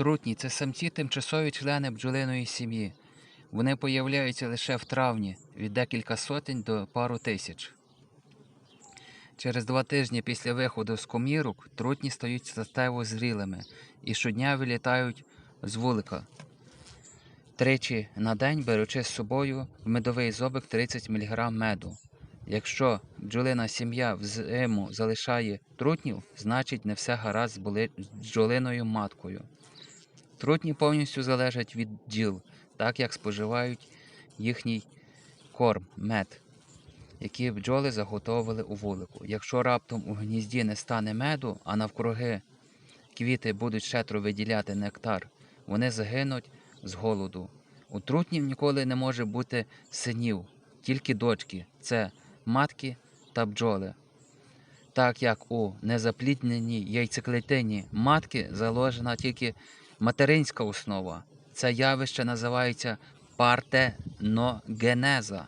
Трутні це самці тимчасові члени бджолиної сім'ї. Вони появляються лише в травні від декілька сотень до пару тисяч. Через два тижні після виходу з комірок трутні стають статево зрілими і щодня вилітають з вулика. Тричі на день беручи з собою в медовий зобик 30 мг меду. Якщо бджолина сім'я в зиму залишає трутнів, значить не все гаразд з бджолиною маткою. Трутні повністю залежать від бджіл, так як споживають їхній корм, мед, який бджоли заготовили у вулику. Якщо раптом у гнізді не стане меду, а навкруги квіти будуть щедро виділяти нектар, вони загинуть з голоду. У трутнів ніколи не може бути синів, тільки дочки це матки та бджоли. Так як у незаплідненій яйцеклітині матки заложена тільки материнська основа. Це явище називається партеногенеза.